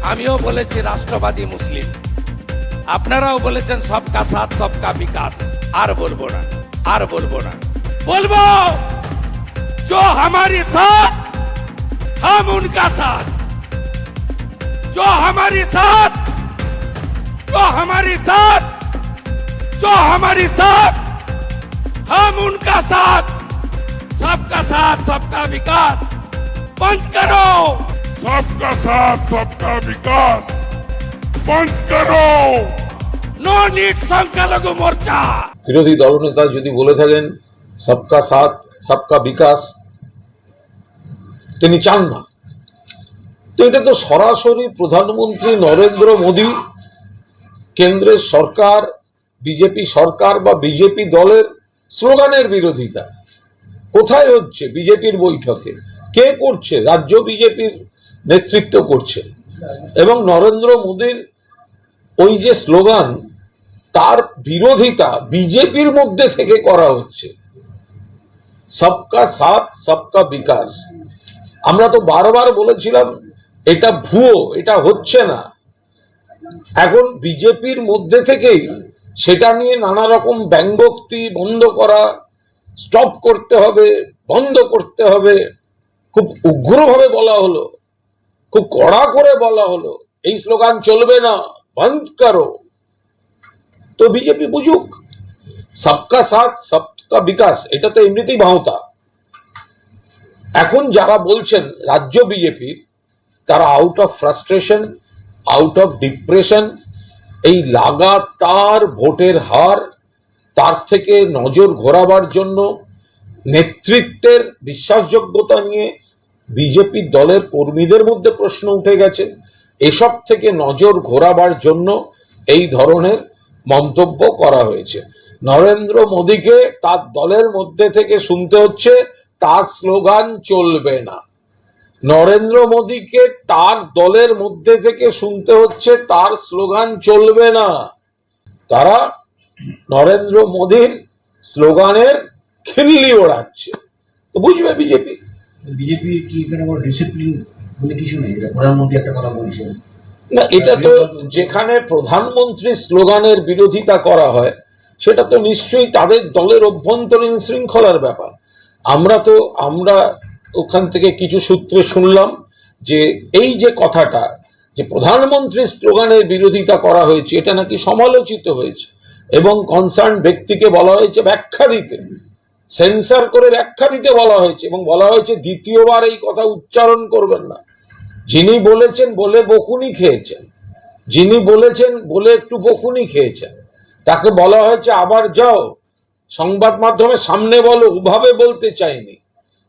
আমিও বলেছি রাষ্ট্রবাদী মুসলিম আপনারাও বলেছেন সবকা সাথ সবকা বিকাশ আর বলবো না আর বলবো না বলবো जो हमारे साथ हम उनका साथ जो हमारे साथ जो हमारे साथ जो हमारे साथ हम उनका साथ सबका साथ सबका विकास बंद करो सबका साथ सबका विकास बंद करो नो नीट সংখ্যালঘু মোর্চা বিরোধী দলনেতা যদি বলে থাকেন সবকা সাথ সবকা বিকাশ তিনি চান না তো এটা তো সরাসরি প্রধানমন্ত্রী নরেন্দ্র মোদী কেন্দ্রের সরকার বিজেপি সরকার বা বিজেপি দলের স্লোগানের বিরোধিতা কোথায় হচ্ছে বিজেপির বৈঠকে কে করছে রাজ্য বিজেপির নেতৃত্ব করছে এবং নরেন্দ্র মোদীর ওই যে স্লোগান, তার বিরোধিতা বিজেপির মধ্যে থেকে করা হচ্ছে। সবকা সাথ, সবকা বিকাশ। আমরা তো বারবার বলেছিলাম, এটা ভুয়ো, এটা হচ্ছে না। এখন বিজেপির মধ্যে থেকেই সেটা নিয়ে নানা রকম ব্যঙ্গোক্তি বন্ধ করা স্টপ করতে হবে, বন্ধ করতে হবে। খুব উগ্রভাবে বলা হলো। খুব কড়া করে বলা হলো, এই স্লোগান চলবে না, বন্ধ করো। তো বিজেপি বুঝুক, সবকা সাথ, সবকা বিকাশ, এটা তো এমনিতেই ভাওতা। এখন যারা বলছেন রাজ্য বিজেপির তারা out of frustration out of depression এই লাগাতার ভোটের হার, তার থেকে নজর ঘোরাবার জন্য নেতৃত্বের বিশ্বাসযোগ্যতা নিয়ে বিজেপি দলের কর্মীদের মধ্যে প্রশ্ন উঠে গেছে, এসব থেকে নজর ঘোরাবার জন্য এই ধরনের মন্তব্য করা হয়েছে। নরেন্দ্র মোদীকে তার দলের মধ্যে থেকে শুনতে হচ্ছে, তার স্লোগান চলবে না। নরেন্দ্র মোদীকে তার দলের মধ্যে থেকে শুনতে হচ্ছে, তার স্লোগান চলবে না। তারা নরেন্দ্র মোদীর স্লোগানের খিল্লি ওড়াচ্ছে। বুঝবে বিজেপি? বিজেপি কি এখানে কোনো ডিসিপ্লিন বলে কিছু নেই? এটা প্রধানমন্ত্রী একটা কথা বলছেন। না এটা তো যেখানে প্রধানমন্ত্রী স্লোগানের বিরোধিতা করা হয় সেটা তো নিশ্চয়ই তাদের দলের অভ্যন্তরীণ শৃঙ্খলার ব্যাপার। আমরা তো আমরা ওখান থেকে কিছু সূত্রে শুনলাম যে এই যে কথাটা যে প্রধানমন্ত্রীর স্লোগানের বিরোধিতা করা হয়েছে এটা নাকি সমালোচিত হয়েছে এবং কনসার্ন ব্যক্তিকে বলা হয়েছে ব্যাখ্যা দিতে। সেন্সার করে ব্যাখ্যা দিতে বলা হয়েছে এবং বলা হয়েছে দ্বিতীয়বার এই কথা উচ্চারণ করবেন না। যিনি বলেছেন বলে বকুনি খেয়েছেন। যিনি বলেছেন বলে একটু বকুনি খেয়েছেন। তাকে বলা হয়েছে, আবার যাও। সংবাদ মাধ্যমে সামনে বলো, ওভাবে বলতে চাইনি।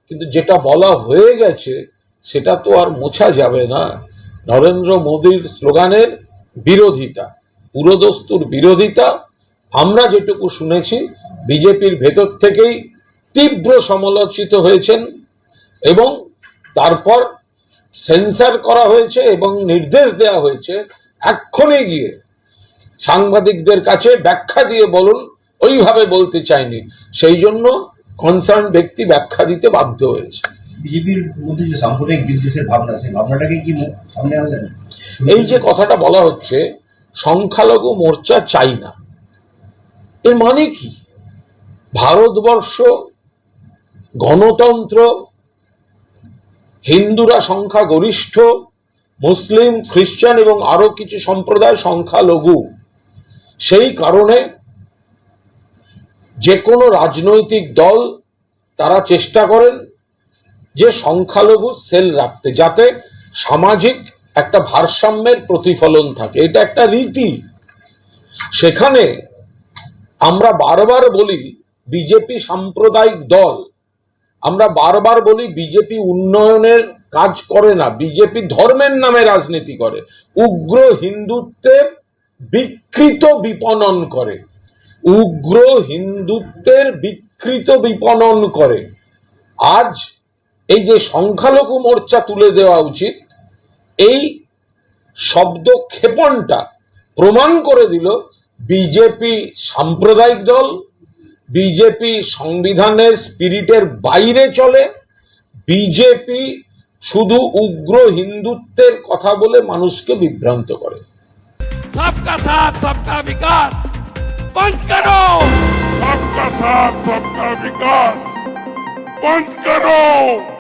কিন্তু যেটা বলা হয়ে গেছে, সেটা তো আর মোছা যাবে না। নরেন্দ্র মোদীর স্লোগানের বিরোধিতা, পুরোদস্তুর বিরোধিতা, আমরা যেটুকু শুনেছি, বিজেপির ভেতর থেকেই তীব্র সমালোচিত হয়েছেন এবং তারপর সেন্সার করা হয়েছে এবং নির্দেশ দেওয়া হয়েছে এক্ষণে গিয়ে সাংবাদিকদের কাছে ব্যাখ্যা দিয়ে বলুন ওইভাবে বলতে চাইনি। সেই জন্য কনসার্ন ব্যক্তি ব্যাখ্যা দিতে বাধ্য হয়েছে। বিজেপির মধ্যে যে সাম্প্রদায়িক বিদ্বেষের ভাবনা সেই ভাবনাটাকে কি সামনে আনলেন? এই যে কথাটা বলা হচ্ছে সংখ্যালঘু মোর্চা চাই না। এর মানে কি? ভারতবর্ষ গণতন্ত্র, হিন্দুরা সংখ্যা গরিষ্ঠ মুসলিম খ্রিস্টান এবং আরও কিছু সম্প্রদায় সংখ্যালঘু। সেই কারণে যে কোনো রাজনৈতিক দল তারা চেষ্টা করেন যে সংখ্যালঘু সেল রাখতে, যাতে সামাজিক একটা ভারসাম্যের প্রতিফলন থাকে। এটা একটা রীতি। সেখানে আমরা বারবার বলি, বিজেপি সাম্প্রদায়িক দল আমরা বারবার বলি বিজেপি উন্নয়নের কাজ করে না, বিজেপি ধর্মের নামে রাজনীতি করে, উগ্র হিন্দুত্বের বিকৃত বিপণন করে, উগ্র হিন্দুত্বের বিকৃত বিপণন করে। আজ এই যে সংখ্যালঘু মোর্চা তুলে দেওয়া উচিত, এই শব্দ ক্ষেপণটা প্রমাণ করে দিল বিজেপি সাম্প্রদায়িক দল বিজেপি সংবিধানের স্পিরিটের বাইরে চলে বিজেপি শুধু উগ্র হিন্দুত্বের কথা বলে মানুষকে বিভ্রান্ত করে। সবকা সাথ সবকা বিকাশ। পঞ্চ করো। সবকা সাথ সবকা বিকাশ। পঞ্চ করো।